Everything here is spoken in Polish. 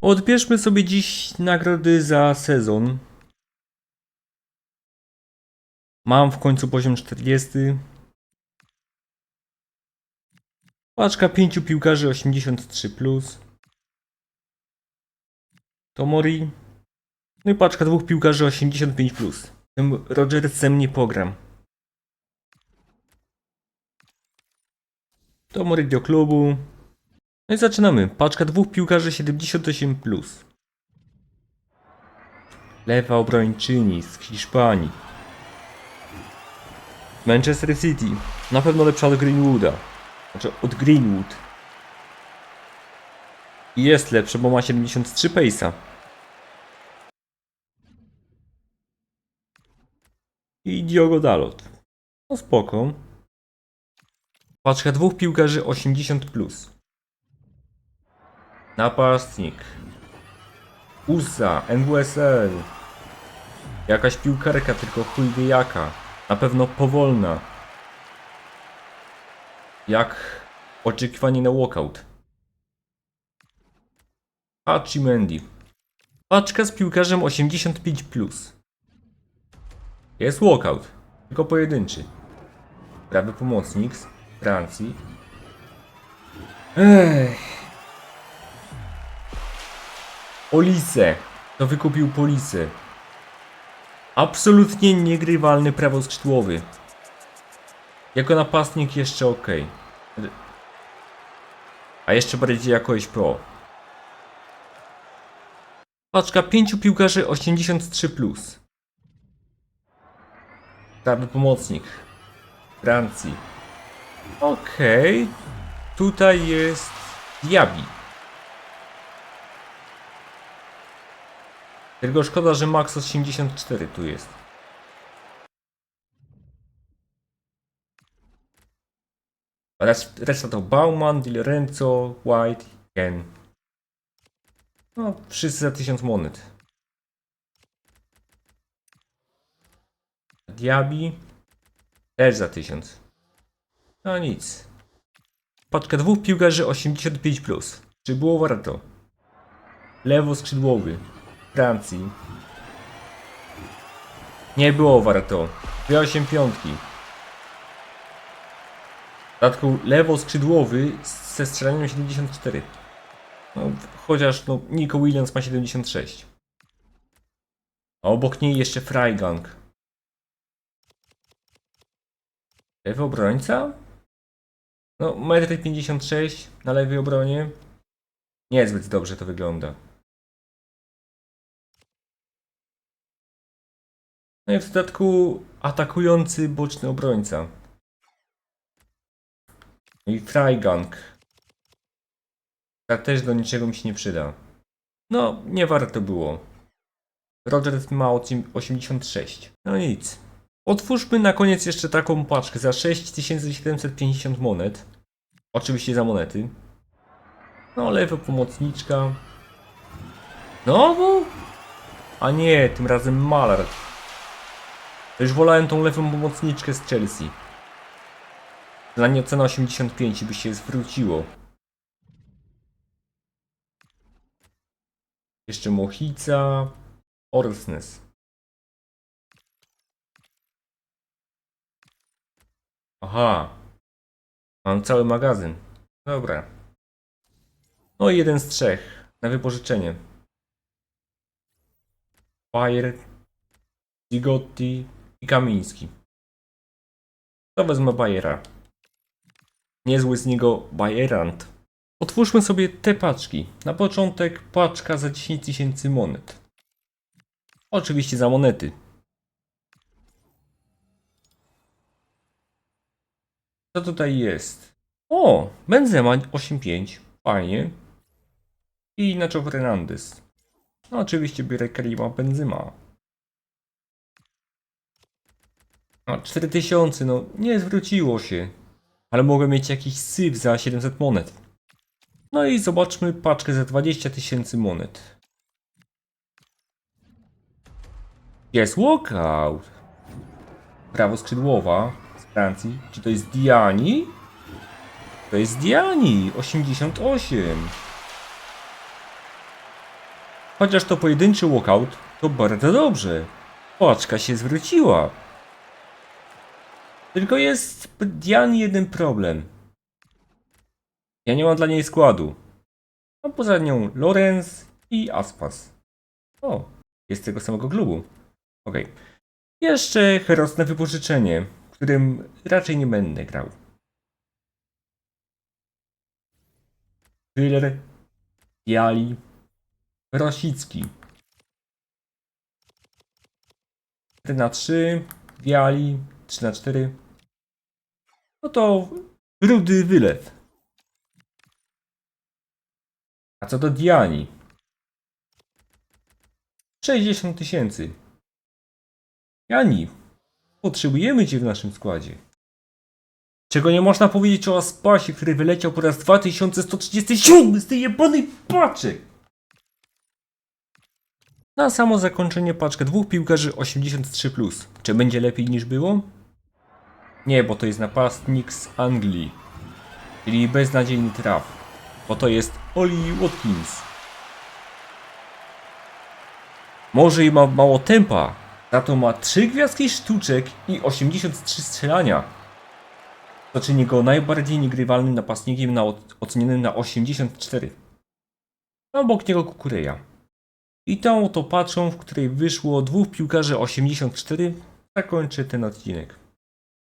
Odbierzmy sobie dziś nagrody za sezon. Mam w końcu poziom 40. Paczka pięciu piłkarzy 83+. Plus. Tomori. No i paczka dwóch piłkarzy 85+. Plus. Tym Rogersem nie pogram. Tomori do klubu. No i zaczynamy. Paczka dwóch piłkarzy 78+. Plus. Lewa obrończyni z Hiszpanii. Manchester City. Na pewno lepsza od Greenwooda. Znaczy od Greenwood. I jest lepsza, bo ma 73 pace'a. I Diogo Dalot. No spoko. Paczka dwóch piłkarzy 80+. Plus. Napastnik. USA, NWSL. Jakaś piłkarka, tylko chuj wie jaka. Na pewno powolna. Jak oczekiwanie na walkout. Hachi Mendy. Paczka z piłkarzem 85+. Plus. Jest walkout, tylko pojedynczy. Prawy pomocnik z Francji. Ech. Olise. To wykupił Polisę. Absolutnie niegrywalny prawoskrzydłowy. Jako napastnik jeszcze ok. A jeszcze bardziej jako pro. Paczka pięciu piłkarzy 83+. Plus. Prawy pomocnik. Francji. Okej. Tutaj jest Diaby. Tylko szkoda, że Max 84 tu jest. Resz- Reszta to Bauman, Di Lorenzo, White, Ken. No, wszyscy za 1000 monet. Diaby też za 1000. No nic. Paczka dwóch piłkarzy 85+. Plus. Czy było warto? Lewo skrzydłowy. Francji. Nie było warto. 8 piątki. W dodatku lewo skrzydłowy ze strzelaniem 74. No, chociaż no, Nico Williams ma 76. A obok niej jeszcze Freigang. Lewy obrońca? No, 1,56 m na lewej obronie. Niezbyt dobrze to wygląda. No i w dodatku atakujący boczny obrońca. I Freigang. Ta też do niczego mi się nie przyda. No, nie warto było. Rogers ma osiem- 86. No nic. Otwórzmy na koniec jeszcze taką paczkę za 6750 monet. Oczywiście za monety. No, lewa pomocniczka. Znowu? A nie, tym razem Malar. Już wolałem tą lewą pomocniczkę z Chelsea. Dla niej cena 85 by się zwróciło. Jeszcze Mochica. Orsnes. Aha. Mam cały magazyn. Dobra. No i jeden z trzech. Na wypożyczenie. Bayer, Zigotti i Kamiński. To wezmę Bayera. Niezły z niego Bayerant. Otwórzmy sobie te paczki. Na początek paczka za 10 tysięcy monet. Oczywiście za monety. Co tutaj jest? O! Benzema 8.5. Fajnie. I Nacho Fernandez. No oczywiście biorę Karima Benzema. A 4000, no nie zwróciło się. Ale mogłem mieć jakiś syf za 700 monet. No i zobaczmy paczkę za 20 tysięcy monet. Jest walkout. Prawo skrzydłowa z Francji. Czy to jest Diani? To jest Diani. 88. Chociaż to pojedynczy walkout, to bardzo dobrze. Paczka się zwróciła. Tylko jest Dian jeden problem. Ja nie mam dla niej składu. Mam poza nią Lorenz i Aspas. O, jest tego samego klubu. Okej. Jeszcze Heros na wypożyczenie, którym raczej nie będę grał. Thriller, Jali, Rosicki. 4 na 3, Wiali, 3 na 4. No to rudy wylew. A co do Diani? 60 tysięcy. Jani, potrzebujemy cię w naszym składzie. Czego nie można powiedzieć o Aspasie, który wyleciał po raz 2137 z tej jebanej paczek. Na samo zakończenie paczkę dwóch piłkarzy 83+. Czy będzie lepiej niż było? Nie, bo to jest napastnik z Anglii. Czyli beznadziejny traf. Bo to jest Oli Watkins. Może i ma mało tempa, za to ma 3 gwiazdki sztuczek i 83 strzelania. To czyni go najbardziej niegrywalnym napastnikiem na ocenionym na 84. A Obok niego Kukureja. I tą oto paczą, w której wyszło dwóch piłkarzy 84, zakończę ten odcinek.